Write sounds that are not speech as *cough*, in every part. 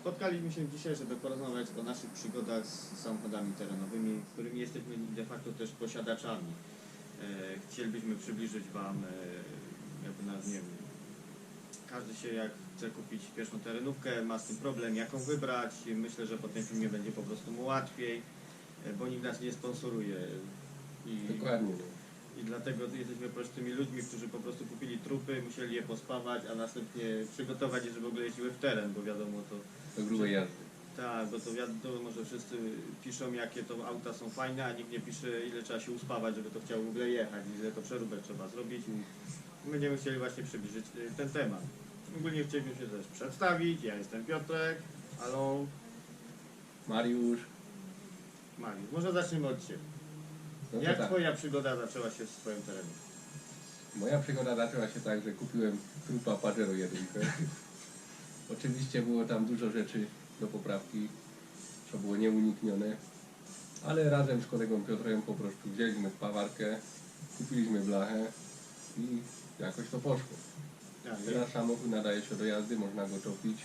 Spotkaliśmy się dzisiaj, żeby porozmawiać o naszych przygodach z samochodami terenowymi, którymi jesteśmy de facto też posiadaczami. E, chcielibyśmy przybliżyć Wam, e, jakby na, nie wiem, każdy się jak chce kupić pierwszą terenówkę, ma z tym problem, jaką wybrać. Myślę, że po tym filmie będzie po prostu mu łatwiej, e, bo nikt nas nie sponsoruje. I, Dokładnie. I dlatego jesteśmy prostymi ludźmi, którzy po prostu kupili trupy, musieli je pospawać, a następnie przygotować je, żeby w ogóle jeździły w teren, bo wiadomo to Do grubej jazdy. tak, bo to wiadomo, że wszyscy piszą, jakie to auta są fajne, a nikt nie pisze, ile trzeba się uspawać, żeby to chciało w ogóle jechać, ile to przeróbek trzeba zrobić. Będziemy chcieli właśnie przybliżyć y, ten temat. Ogólnie chcielibyśmy się też przedstawić. Ja jestem Piotrek. Halo, Mariusz. Mariusz. Może zaczniemy od Ciebie. No Jak tak. Twoja przygoda zaczęła się z swoim terenem? Moja przygoda zaczęła się tak, że kupiłem trupa Pajero 1. Oczywiście było tam dużo rzeczy do poprawki, co było nieuniknione, ale razem z kolegą Piotrem po prostu wzięliśmy spawarkę, kupiliśmy blachę i jakoś to poszło. Tak, Teraz samochód nadaje się do jazdy, można go topić.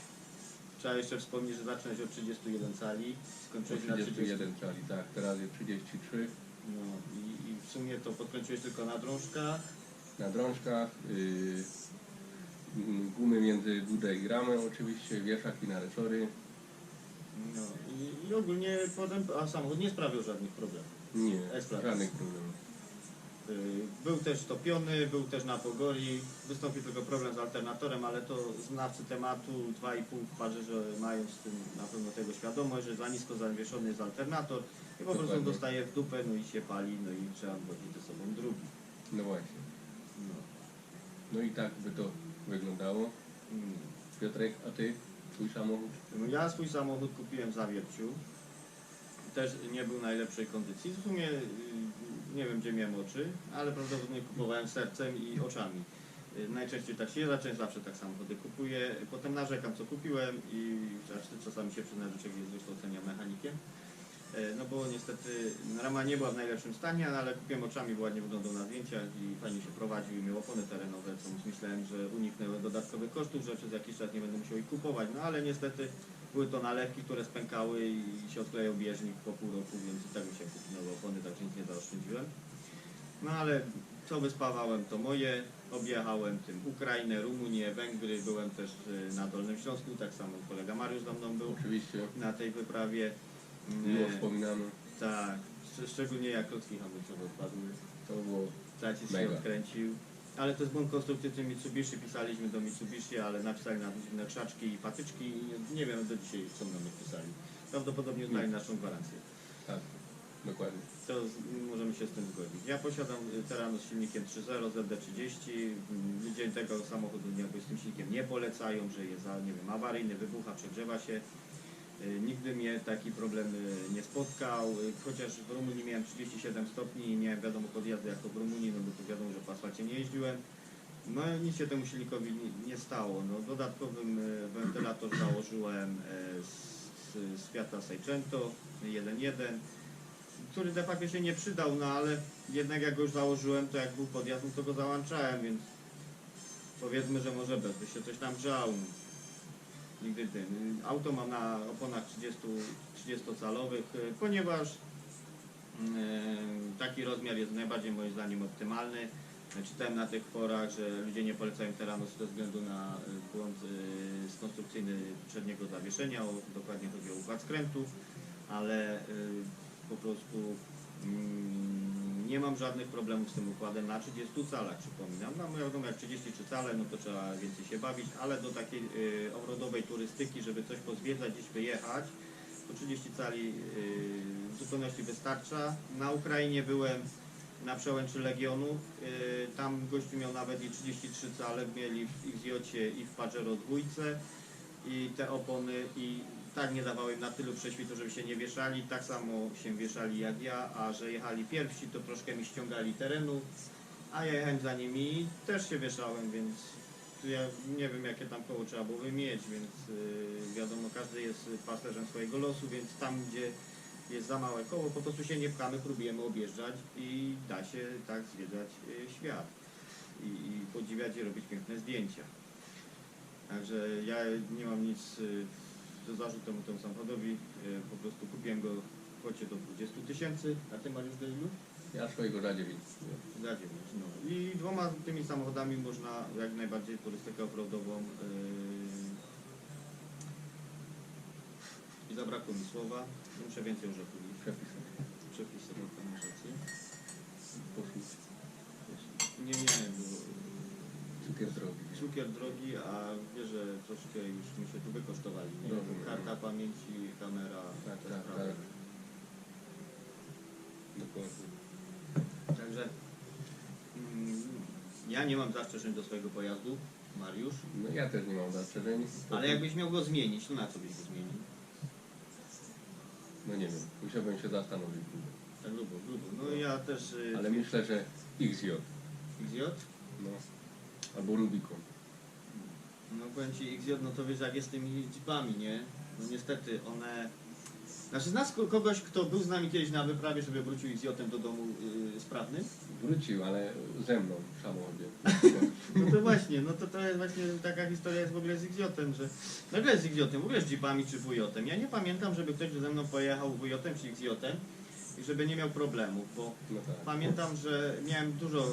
Trzeba jeszcze wspomnieć, że zacząłeś od 31 cali, skończyłeś na 30. 31 cali, tak, teraz jest 33. No i, i w sumie to podkończyłeś tylko na drążkach. Na drążkach, yy, gumy między budę i ramę oczywiście, wieszaki na resory. No i, i ogólnie potem, a samochód nie sprawiał żadnych problemów. Nie, żadnych problemów. Y, Był też topiony, był też na pogori. Wystąpił tylko problem z alternatorem, ale to znawcy tematu 2,5 w parze, że mają z tym na pewno tego świadomość, że za nisko zawieszony jest alternator i po prostu dostaje w dupę, no i się pali, no i trzeba odwozić ze sobą drugi. No właśnie. No. No i tak by to. Piotrek, a ty? Twój samochód? No Ja swój samochód kupiłem w Zawierciu. Też nie był najlepszej kondycji. W sumie y, nie wiem gdzie miałem oczy, ale prawdopodobnie kupowałem sercem i oczami. Y, Najczęściej tak się zacząłem, zawsze tak samochody kupuję. Potem narzekam co kupiłem i czasami się przyznać, że jest wykształcenia mechanikiem. E, No bo niestety rama nie była w najlepszym stanie, ale kupiłem oczami, bo ładnie wyglądał na zdjęciach i fajnie się prowadził i miał opony terenowe, co myślałem, że uniknę dodatkowych kosztów, że przez jakiś czas nie będę musiał ich kupować. No ale niestety były to nalewki, które spękały i się odklejał bieżnik po pół roku, więc i tak mi się kupiły opony, także nic nie zaoszczędziłem. No ale co wyspawałem to moje, objechałem tym Ukrainę, Rumunię, Węgry, byłem też y, na Dolnym Śląsku, tak samo kolega Mariusz za mną był Oczywiście. na tej wyprawie. Miło wspominamy. tak, szcz- szczególnie jak klocki hamulcowe odpadły. To było Tracis się Mega. odkręcił. Ale to jest błąd konstrukcyjny Mitsubishi, pisaliśmy do Mitsubishi, ale napisali na dziwne krzaczki i patyczki i nie, nie wiem do dzisiaj co nam pisali. Prawdopodobnie uznali naszą gwarancję. tak. Dokładnie. To z, możemy się z tym zgodzić. Ja posiadam y, Terrano z silnikiem 3.0 ZD30. Mm, Ludzie tego samochodu jakby z tym silnikiem nie polecają, że jest za, nie wiem, awaryjny, wybucha, przegrzewa się. Y, Nigdy mnie taki problem y, nie spotkał, y, chociaż w Rumunii miałem 37 stopni i miałem wiadomo podjazdy jako w Rumunii, no bo to wiadomo, że po asfalcie nie jeździłem. No nic się temu silnikowi nie, stało. No, dodatkowym wentylator założyłem z, z, z Fiata Seicento 1.1 który de facto się nie przydał, no ale jednak jak go już założyłem, to jak był podjazd, no to go załączałem, więc powiedzmy, że może bez by się coś tam grzał. Nigdy tym. Auto mam na oponach 30, 30-calowych, y, ponieważ y, taki rozmiar jest najbardziej moim zdaniem optymalny. Czytałem na tych forach, że ludzie nie polecają Terranos ze względu na y, błąd konstrukcyjny przedniego zawieszenia, o, dokładnie chodzi o układ skrętów, ale po prostu mm, nie mam żadnych problemów z tym układem na 30 calach, przypominam. No wiadomo, jak 33 cale, no to trzeba więcej się bawić, ale do takiej y, offroadowej turystyki, żeby coś pozwiedzać, gdzieś wyjechać, to 30 cali y, w zupełności wystarcza. Na Ukrainie byłem na przełęczy Legionów, y, tam gościu miał nawet i 33 cale, mieli w XJ i w Pajero dwójce i te opony i tak nie dawały im na tylu prześwitu, żeby się nie wieszali, tak samo się wieszali jak ja, a że jechali pierwsi, to troszkę mi ściągali terenu, a ja jechałem za nimi i też się wieszałem, więc ja nie wiem jakie tam koło trzeba było mieć, więc yy, wiadomo, każdy jest pasażerem swojego losu, więc tam gdzie jest za małe koło, po prostu się nie pchamy, próbujemy objeżdżać i da się tak zwiedzać yy, świat i, i podziwiać i robić piękne zdjęcia. Także ja nie mam nic y, z zarzutem temu samochodowi. Y, Po prostu kupiłem go w kwocie do 20 tysięcy, a ty Mariusz do ilu? Ja swojego za 9. Za 9. No. I dwoma tymi samochodami można jak najbardziej turystykę offroadową yy... i zabrakło mi słowa. Muszę więcej rzeczy. Przepisy. Przepisy, bo tam. Poszli. Nie, nie, bo Cukier drogi. cukier drogi, a wiesz, że troszkę już mi się tu wykosztowali. Nie? Rozumiem. Karta pamięci, kamera, Tak, te tak, sprawy. tak. Dokładnie. Także mm, ja nie mam zastrzeżeń do swojego pojazdu, Mariusz, No ja też nie mam zastrzeżeń. ale jakbyś miał go zmienić, to na co byś go zmienił? No nie wiem, musiałbym się zastanowić. Tak grubo, grubo. No ja też y, Ale myślę, że XJ. XJ, No. Albo Rubicon. no powiem Ci XJ, no to wiesz jak jest z tymi jeepami, nie? No niestety one... Znaczy znasz ko- kogoś, kto był z nami kiedyś na wyprawie, żeby wrócił XJ do domu y, sprawnym? Wrócił, ale ze mną w samochodzie. *laughs* No to właśnie, no to to jest właśnie taka historia jest w ogóle z XJ-em, że nagle z XJ-em, w ogóle z Jeepami czy WJ-em. Ja nie pamiętam, żeby ktoś ze mną pojechał WJ-em czy XJ-em i żeby nie miał problemów, bo No tak. pamiętam, że miałem dużo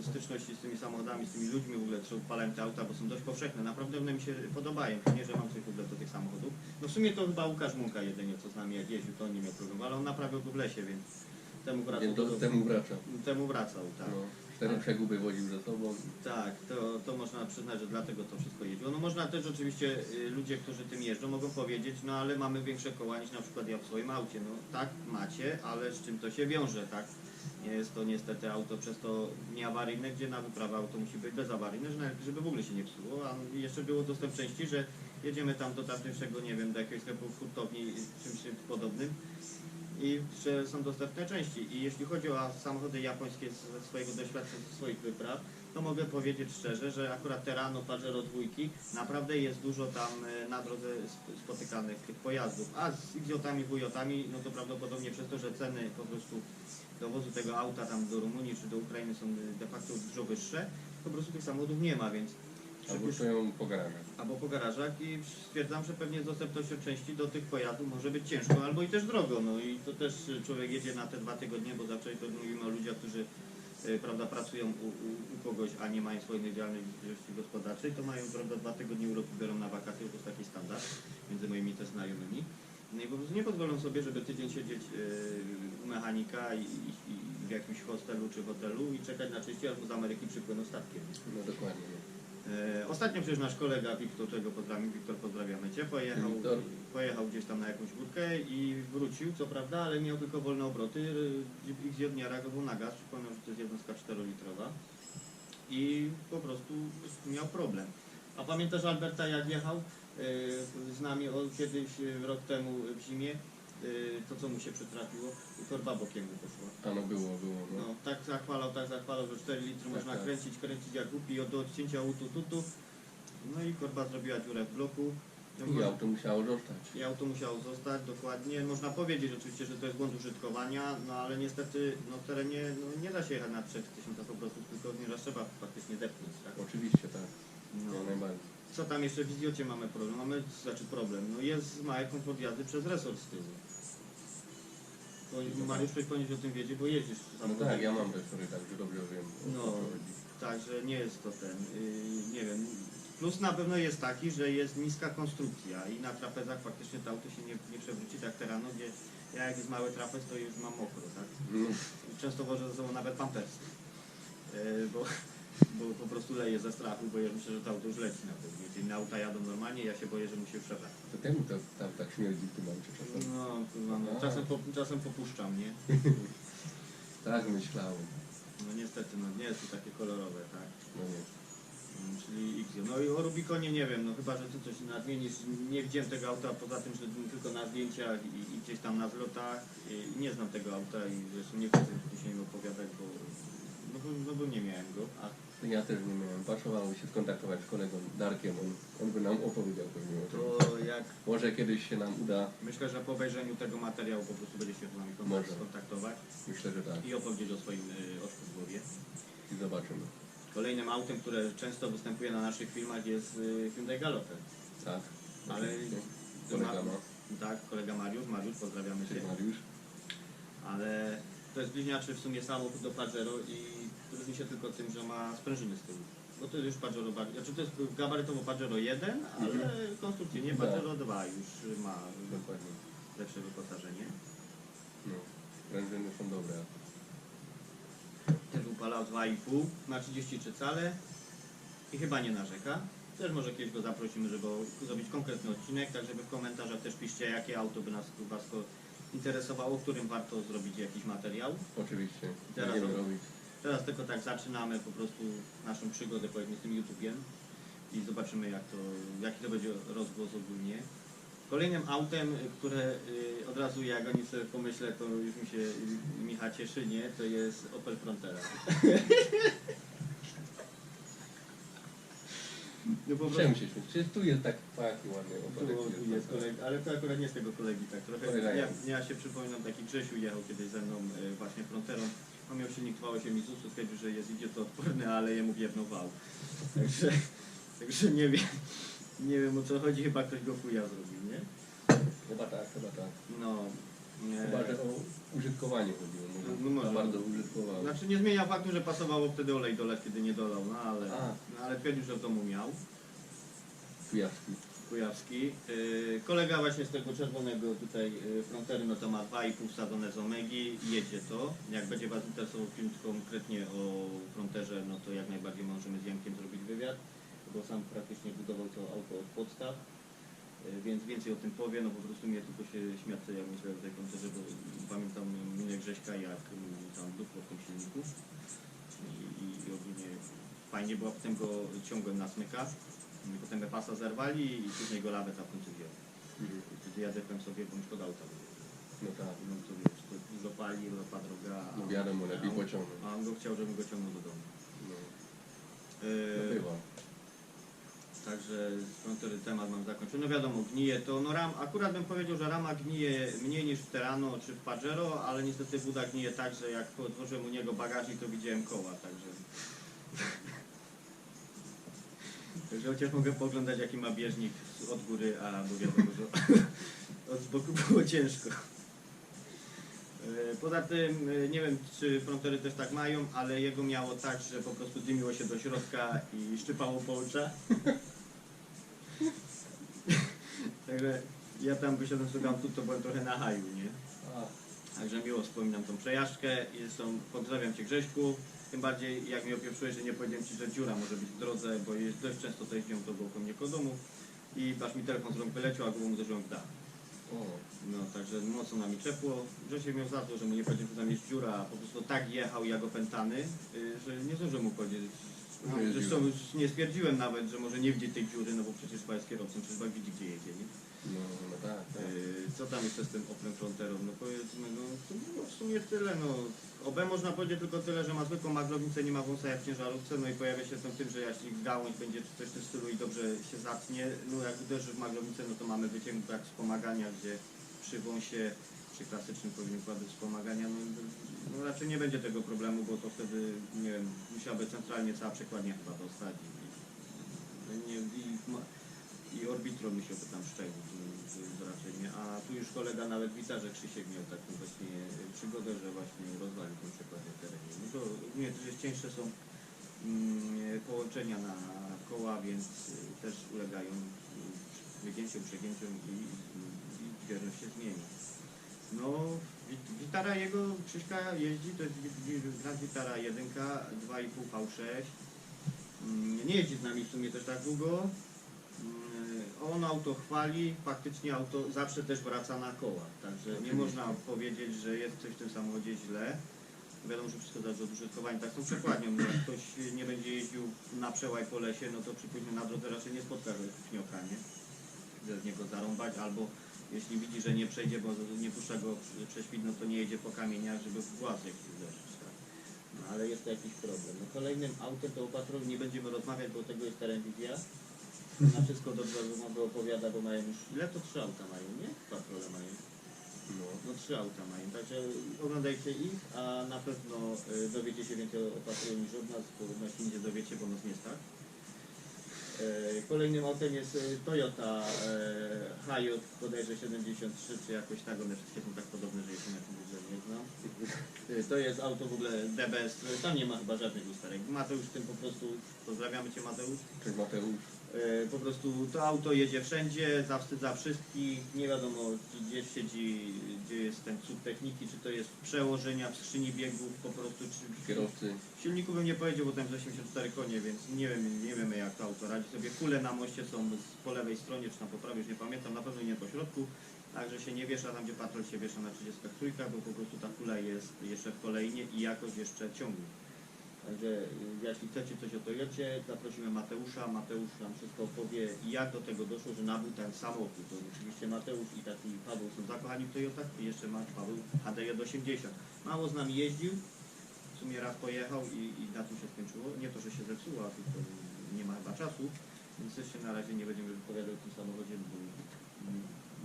y, styczności z tymi samochodami, z tymi ludźmi w ogóle, którzy odpalają te auta, bo są dość powszechne. Naprawdę one mi się podobają, nie, że mam coś w ogóle do tych samochodów. No w sumie to chyba Łukasz Munka jedynie, co z nami jak jeździł, to on nie miał problemu, ale on naprawiał go w lesie, więc temu wracał. Więc do, do- temu wracam. temu wracał, tak. No. Cztery przeguby woził ze sobą. Tak, to, to można przyznać, że dlatego to wszystko jeździło. No można też oczywiście y, ludzie, którzy tym jeżdżą, mogą powiedzieć, no ale mamy większe koła niż na przykład ja w swoim aucie. No tak, macie, ale z czym to się wiąże, tak? Nie jest to niestety auto przez to nieawaryjne, gdzie na wyprawę auto musi być bezawaryjne, że- żeby w ogóle się nie psuło, a jeszcze było dostęp części, że jedziemy tam do tamtejszego, nie wiem, do jakiegoś sklepu w hurtowni, czymś podobnym i że są dostępne części. I jeśli chodzi o samochody japońskie ze swojego doświadczenia, ze swoich wypraw, to mogę powiedzieć szczerze, że akurat te Rano Pajero dwójki naprawdę jest dużo tam e, na drodze sp- spotykanych pojazdów. A z XJ-ami, WJ-ami, no to prawdopodobnie przez to, że ceny po prostu dowozu tego auta tam do Rumunii czy do Ukrainy są e, de facto dużo wyższe, po prostu tych samochodów nie ma, więc Albo stoją po garażach. albo po garażach i stwierdzam, że pewnie z dostępnością części do tych pojazdów może być ciężko albo i też drogo. No i to też y, człowiek jedzie na te dwa tygodnie, bo zawsze to mówimy o ludziach, którzy y, prawda, pracują u, u, u kogoś, a nie mają swojej działalności gospodarczej, to mają prawda, dwa tygodnie urlopu biorą na wakacje, to jest taki standard między moimi też znajomymi. No i po prostu nie pozwolą sobie, żeby tydzień siedzieć y, u mechanika i, i, i w jakimś hostelu czy hotelu i czekać na czyści, aż mu z Ameryki przypłyną statkiem. No dokładnie. E, Ostatnio przecież nasz kolega Wiktor, którego pozdrawiam, Wiktor pozdrawiamy Cię, pojechał, Wiktor. pojechał gdzieś tam na jakąś górkę i wrócił, co prawda, ale miał tylko wolne obroty, ich nie reagował na gaz, przypomnę, że to jest jednostka 4-litrowa i po prostu miał problem. A pamiętasz Alberta jak jechał e, z nami kiedyś e, rok temu w zimie, to co mu się przytrafiło, torba bokiem mu poszła. A no było, było. No. No, tak zachwalał, tak zachwalał, że 4 litry Tak, można tak. kręcić, kręcić jak głupi, od odcięcia utu tutu. No i korba zrobiła dziurę w bloku. No, I może- auto musiało zostać. I auto musiało zostać, dokładnie. Można powiedzieć oczywiście, że to jest błąd użytkowania, no ale niestety no, w terenie no, nie da się jechać na 3000 po prostu, tylko nieraz trzeba faktycznie depnąć, tak? Oczywiście tak. No. No. najbardziej. Co tam jeszcze w Izjocie mamy problem? Mamy, znaczy problem, no jest mały komfort jazdy przez resort z tyłu. To Mariusz powinieneś o tym wiedzieć, bo jeździsz No samochodem. tak, ja mam resory, także dobrze wiem. No. Także nie jest to ten, yy, nie wiem. Plus na pewno jest taki, że jest niska konstrukcja i na trapezach faktycznie to auto się nie, nie przewróci tak terano, gdzie ja jak jest mały trapez, to już mam mokro, tak? No, Często wożę ze sobą nawet pampersy, yy, bo, bo po prostu leję ze strachu, bo ja myślę, że to auto już leci na pewno. Gdzie inne auta jadą normalnie, ja się boję, że mu się przewra. to temu to, tam tak śmierdzi w tym aucie czasem. No, kurwa, no, czasem, po, czasem popuszczam, nie? *laughs* Tak myślałem. No niestety, no nie jest to takie kolorowe, tak? No nie. Mm, Czyli X. No i o Rubikonie nie wiem, no chyba, że ty coś nadmienisz. Nie widziałem tego auta poza tym, że tylko na zdjęciach i, i gdzieś tam na zlotach. I, nie znam tego auta i zresztą nie chcę tu się nim opowiadać, bo, no, bo, nie miałem go. A Ja też nie miałem. Patrzowało się skontaktować z kolegą Darkiem. On, on by nam opowiedział pewnie o tym. to jak Może kiedyś się nam uda. myślę, że po obejrzeniu tego materiału po prostu będzie się z nami kontakt, Może. skontaktować Myślę, że tak. i opowiedzieć o swoim y, oczku w głowie. I zobaczymy. Kolejnym autem, które często występuje na naszych filmach jest y, Hyundai Galoper. Tak. Ale Oczywiście. kolega ma. Tak, kolega Mariusz, Mariusz, pozdrawiamy Cię. Cześć Mariusz. Ale to jest bliźniaczy w sumie samochód do Pajero i różni się tylko tym, że ma sprężyny z tyłu. Bo to jest już Pajero znaczy to jest gabarytowo Pajero 1, ale Mhm. konstrukcyjnie Tak. Pajero 2 już ma Dokładnie. lepsze wyposażenie. No. Sprężyny są dobre. Też upalał 2,5 na 33 cale i chyba nie narzeka. Też może kiedyś go zaprosimy, żeby zrobić konkretny odcinek, tak żeby w komentarzach też piszcie, jakie auto by nas Was interesowało, którym warto zrobić jakiś materiał. Oczywiście. Teraz Będziemy robić. Teraz tylko tak zaczynamy po prostu naszą przygodę powiedzmy z tym YouTube'iem i zobaczymy jak to, jaki to będzie rozgłos ogólnie. Kolejnym autem, które y, od razu jak o nim sobie pomyślę, to już mi się y, Micha cieszy, nie? To jest Opel Frontera. *laughs* No po Czemu się śmieć? Przecież tu jest taki taki ładny opadek. tu jest kolega, ale to akurat nie z tego kolegi, tak trochę. Kolega Ja, jest. ja się przypominam, taki Grzesiu jechał kiedyś ze mną y, właśnie Fronterą. On miał silnik 2.8 Isuzu, stwierdził, że jest idiotoodporny, ale jemu wjebnął wał. Także, także nie wiem, nie wiem o co chodzi, chyba ktoś go chuja zrobił, nie? Chyba tak, chyba tak. No. nie. Chyba, że o użytkowanie chodziło. Może, No może. Za bardzo użytkował. Znaczy nie zmienia faktu, że pasowało wtedy olej dolać, kiedy nie dolał, no ale, A. no, ale twierdził, że w domu miał. Kujawski. Kujawski. Yy, kolega właśnie z tego czerwonego tutaj yy, frontery, no to ma 2,5 wsadzone z Omegi, jedzie to. Jak będzie Was interesował film konkretnie o fronterze, no to jak najbardziej możemy z Jankiem zrobić wywiad, bo sam praktycznie budował to auto od podstaw. Yy, Więc więcej o tym powie, no po prostu mnie tylko się śmiać, co ja myślę o tej fronterze, bo pamiętam minę Grześka, jak tam dupło w tym silniku. I, i, i ogólnie fajnie, bo potem go ciągłem na smyka. Potem me pasa zerwali i później go lawet na końcu wziął. I wtedy ja zepłem sobie, bo mi szkoda auta. No tak. No to wiesz, to dużo pali, ropa droga. No wiadomo, lepiej pociągnąć. A on go chciał, żebym go ciągnął do domu. No, Yy, no bywa. Także z frontery temat mam zakończony. No wiadomo, gnije to, no ram, akurat bym powiedział, że rama gnije mniej niż w Terano czy w Pajero, ale niestety Buda gnije tak, że jak otworzyłem u niego bagażnik, to widziałem koła, także... Także chociaż mogę poglądać jaki ma bieżnik z- od góry, a bo wiadomo, że *laughs* od z boku było ciężko. E, Poza tym, e, nie wiem czy frontery też tak mają, ale jego miało tak, że po prostu dymiło się do środka i szczypało po oczach. *laughs* Także ja tam wysiadłem sobie tu, to byłem trochę na haju, nie? Także miło wspominam tą przejażdżkę i zresztą pozdrawiam Cię Grześku. Tym bardziej jak mi opieprzyłeś, że nie powiedziałem Ci, że dziura może być w drodze, bo jest dość często to jeździłem to było koło mnie koło domu i aż mi telefon z rąk wyleciał, a głową uderzyłem w dach. o, No, także mocno na mi czepło. Grzesiek miał za to, że mu nie powiedział, że tam jest dziura, a po prostu tak jechał jak opętany, y, że nie zdążyłem mu powiedzieć. No, Że zresztą już nie stwierdziłem nawet, że może nie widzi tej dziury, no bo przecież chyba jest kierowcą, przecież chyba widzi gdzie jedzie, nie? No, no tak, tak. Yy, Co tam jeszcze z tym Oplem Fronterą? No powiedzmy, no to w sumie tyle, no. OB można powiedzieć tylko tyle, że ma zwykłą maglownicę, nie ma wąsa jak w ciężarówce, no i pojawia się z tym, że jeśli gałąź będzie czy coś w tym stylu i dobrze się zatnie, no jak uderzy w maglownicę, no to mamy wyciąg tak wspomagania, gdzie przy wąsie, przy klasycznym poziomie układu wspomagania, no, no raczej nie będzie tego problemu, bo to wtedy, nie wiem, musiałaby centralnie cała przekładnia chyba dostać i, i, i, ma- i orbitro musiałby tam szczelić, no, to raczej nie. A tu już kolega nawet wita, że Krzysiek miał taką właśnie przygodę, że właśnie rozwalił tą przekładnię terenie. No to nie, też są mm, połączenia na koła, więc y, też ulegają wygięciu, przegięciu i, i, dźwierność się zmieni. No, gitara jego Krzyśka jeździ, to jest Grand Gitara 1, 2,5 V6. Mm, Nie jeździ z nami w sumie też tak długo. On auto chwali, faktycznie auto zawsze też wraca na koła, także nie można powiedzieć, że jest coś w tym samochodzie źle. Wiadomo, że wszystko zależy od użytkowania. Tak tą przekładnią, jak ktoś nie będzie jeździł na przełaj po lesie, no to przypuśćmy na drodze raczej nie spotka pnioka, nie? Że z niego zarąbać, albo jeśli widzi, że nie przejdzie, bo nie puszcza go prześwit, no to nie jedzie po kamieniach, żeby w głaz jakiś uderzyć, tak? No ale jest to jakiś problem. No kolejnym autem to o patrolu nie będziemy rozmawiać, bo tego jest teren wizja. Na wszystko dobrze go opowiada, bo mają już... Ile to trzy auta mają, nie? Patrole mają. No. No trzy auta mają, także oglądajcie ich, a na pewno y, dowiecie się więcej o patrolu niż od nas, bo nas nie dowiecie, bo nas nie stać. E, Kolejnym autem jest e, Toyota e, Hayot bodajże 73 czy jakoś tak, one wszystkie są tak podobne, że jeszcze na tym w ogóle nie znam. E, To jest auto w ogóle DBS, tam nie ma chyba żadnych lusterek. Mateusz w tym po prostu, pozdrawiamy Cię Mateusz. Cześć Mateusz. E, Po prostu to auto jedzie wszędzie, zawstydza wszystkich, nie wiadomo gdzie siedzi, gdzie jest ten cud techniki, czy to jest przełożenia w skrzyni biegów po prostu, czy Kierowcy. w silniku bym nie powiedział, bo tam jest 84 konie, więc nie wiem, nie wiemy jak to auto radzi sobie. Kule na moście są po lewej stronie, czy tam po prawej, już nie pamiętam, na pewno nie po środku. Także się nie wiesza tam, gdzie patrol się wiesza na 30 trójkach, bo po prostu ta kula jest jeszcze w kolejnie i jakoś jeszcze ciągnie. Także y, jeśli chcecie coś o Toyocie, zaprosimy Mateusza. Mateusz nam wszystko opowie, jak do tego doszło, że nabył ten samochód. To oczywiście Mateusz i taki Paweł są zakochani w Toyotach i jeszcze ma Paweł HD180. Mało z nami jeździł, w sumie raz pojechał i, i na tym się skończyło. Nie to, że się zepsuła, tylko nie ma chyba czasu, więc się na razie nie będziemy wypowiadał o tym samochodzie, bo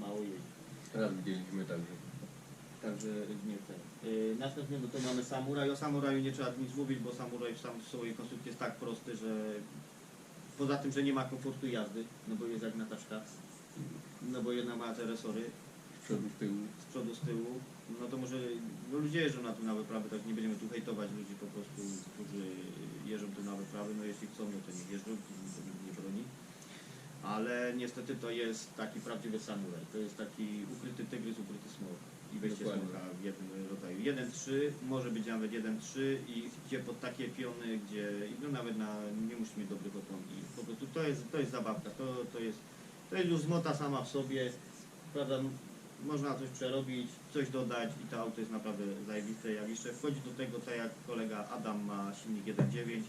mało jeździ. Raz widzieliśmy także. Także nie ten. Yy, następnie do tego mamy samuraj. O samuraju nie trzeba nic mówić, bo samuraj w sam w swojej konstrukcji jest tak prosty, że poza tym, że nie ma komfortu jazdy, no bo jest jak nataczka, no bo jedna ma te resory Z przodu, z tyłu. z przodu, z tyłu, no to może no ludzie jeżdżą na tym na wyprawy, tak nie będziemy tu hejtować ludzi po prostu, którzy jeżdżą tu na wyprawy, no jeśli chcą, no to niech jeżdżą, to nie broni. Ale niestety to jest taki prawdziwy samuraj, to jest taki ukryty tygrys, ukryty smok i wejście Dokładnie. w jednym rodzaju. 1-3, może być nawet 1-3 i idzie pod takie piony, gdzie no nawet na, nie musisz mieć dobrych opon po prostu to jest, to jest zabawka, to, to jest to jest już zmota sama w sobie, prawda, można coś przerobić, coś dodać i to auto jest naprawdę zajebiste. Jak jeszcze wchodzi do tego, tak jak kolega Adam ma silnik 1.9,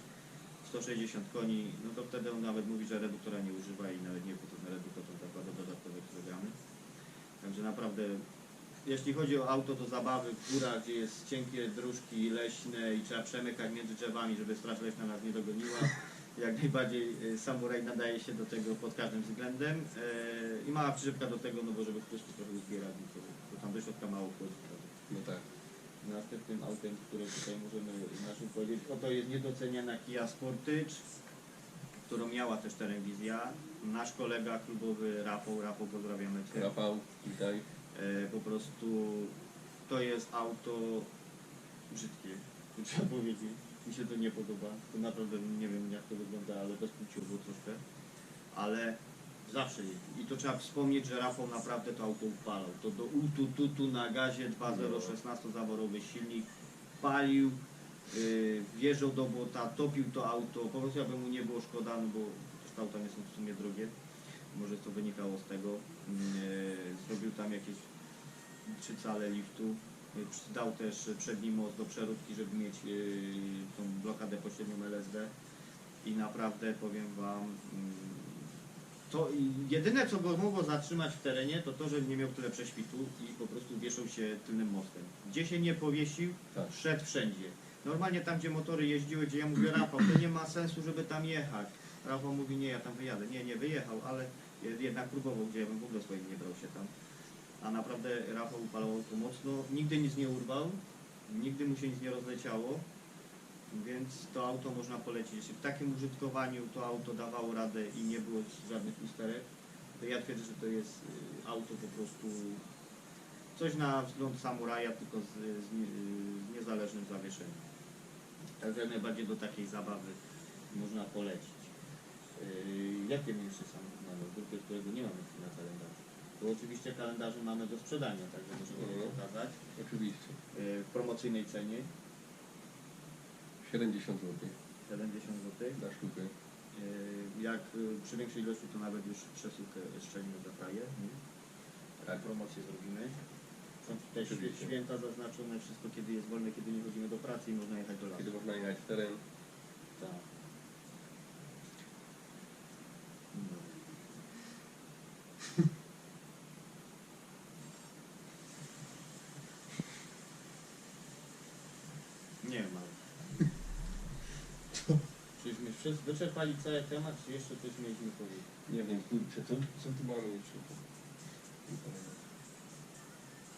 160 koni, no to wtedy on nawet mówi, że reduktora nie używa i nawet nie potem reduktor zakłada dodatkowe kilogramy. Także naprawdę, jeśli chodzi o auto do zabawy w górach, gdzie jest cienkie dróżki leśne i trzeba przemykać między drzewami, żeby straż leśna nas nie dogoniła, jak najbardziej y, samuraj nadaje się do tego pod każdym względem E, i mała przyczepka do tego, no bo żeby ktoś trochę uzbierać, no to, to tam do środka mało wchodzi. No tak. Następnym autem, które tutaj możemy naszym powiedzieć, oto jest niedoceniana Kia Sportage, którą miała też telewizja. Nasz kolega klubowy Rafał, Rafał pozdrawiamy Cię. Rafał, witaj. E, po prostu to jest auto brzydkie, trzeba *laughs* powiedzieć. Mi się to nie podoba. To naprawdę nie wiem jak to wygląda, ale bezpłciowo troszkę. Ale zawsze jeździ. I to trzeba wspomnieć, że Rafał naprawdę to auto upalał. To do utu, tutu na gazie 2.0 16-zaworowy silnik palił, yy, do błota, topił to auto. Po prostu jakby mu nie było szkoda, no bo te auta nie są w sumie drogie. Może to wynikało z tego. Yy, zrobił tam jakieś trzy cale liftu. Yy, Dał też przedni most do przeróbki, żeby mieć yy, tą blokadę pośrednią LSD. I naprawdę powiem Wam, mm, to jedyne co go mogło zatrzymać w terenie, to to, że nie miał tyle prześwitu i po prostu wieszał się tylnym mostem. Gdzie się nie powiesił, Tak. szedł wszędzie. Normalnie tam, gdzie motory jeździły, gdzie ja mówię, Rafał, to nie ma sensu, żeby tam jechać. Rafał mówi, nie, ja tam wyjadę. Nie, nie wyjechał, ale jednak próbował, gdzie ja bym w ogóle swoim nie brał się tam. A naprawdę Rafał upalał to mocno, nigdy nic nie urwał, nigdy mu się nic nie rozleciało, więc to auto można polecić. Jeśli w takim użytkowaniu to auto dawało radę i nie było żadnych usterek, to ja twierdzę, że to jest y, auto po prostu coś na wzgląd samuraja, tylko z, z, nie- z niezależnym zawieszeniem. Także najbardziej do takiej zabawy można polecić. Yy, jakie jeszcze samochód mamy w grupie, którego nie mamy na kalendarzu? To oczywiście kalendarze mamy do sprzedania, także możemy je Mhm. pokazać. Oczywiście. Yy, w promocyjnej cenie 70 zł 70 zł. na sztukę. Yy, Jak yy, przy większej ilości to nawet już przesyłkę szczelimy za fraję. Tak, promocję zrobimy. Są tutaj świe- Oczywiście. święta zaznaczone, wszystko kiedy jest wolne, kiedy nie chodzimy do pracy i można jechać do lasu. Kiedy można jechać w teren. Tak. No. Nie ma. Wszyscy wyczerpali cały temat, czy jeszcze coś mieliśmy powiedzieć? Nie wiem, kurczę, co, co tu mamy jeszcze?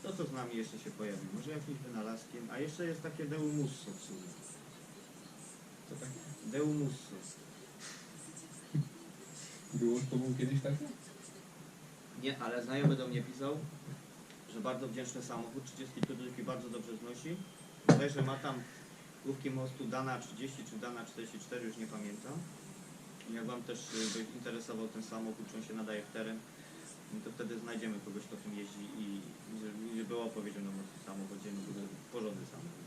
To co z nami jeszcze się pojawi? Może jakimś wynalazkiem? A jeszcze jest takie Deumusso w sumie. Co tak? Deumusso. Było z tobą kiedyś takie? Nie, ale znajomy do mnie pisał, że bardzo wdzięczny samochód, 32 bardzo dobrze znosi. Bodajże ma tam główki mostu Dana 30 czy Dana 44, już nie pamiętam. Jak Wam też y, by interesował ten samochód, czy on się nadaje w teren, no to wtedy znajdziemy kogoś, kto tym jeździ i żeby nie było opowiedzią o tym samochodzie, no to porządny samochód.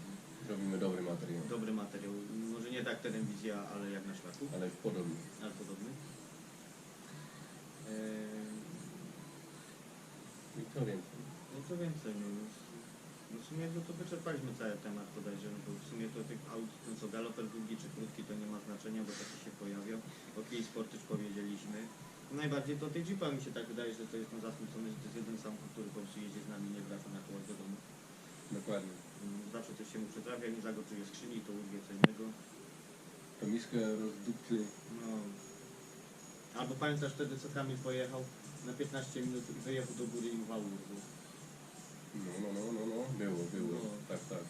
Robimy dobry materiał, Dobry materiał, może nie tak telewizja, ale jak na szlaku, ale podobny. ale podobny. Eee, I co więcej? No co więcej, no, no w sumie no to wyczerpaliśmy cały temat bodajże, no bo w sumie to tych aut, co galoper długi czy krótki to nie ma znaczenia, bo takie się pojawią. O Key Sportage powiedzieliśmy. No najbardziej to tej Jeepa mi się tak wydaje, że to jest no zasmucony, że to jest jeden samochód, który po prostu jeździ z nami, nie wraca na kołach do domu. Dokładnie. Mm, Zawsze coś się mu przytrafia, nie zagotuje skrzyni, to urwie co innego. To miskę rozdupcy. No. Albo pamiętasz wtedy, co Kamil pojechał na 15 minut, wyjechał do góry i wał urwał. No, no, no, no, no. Debo, debo. Tac, tac.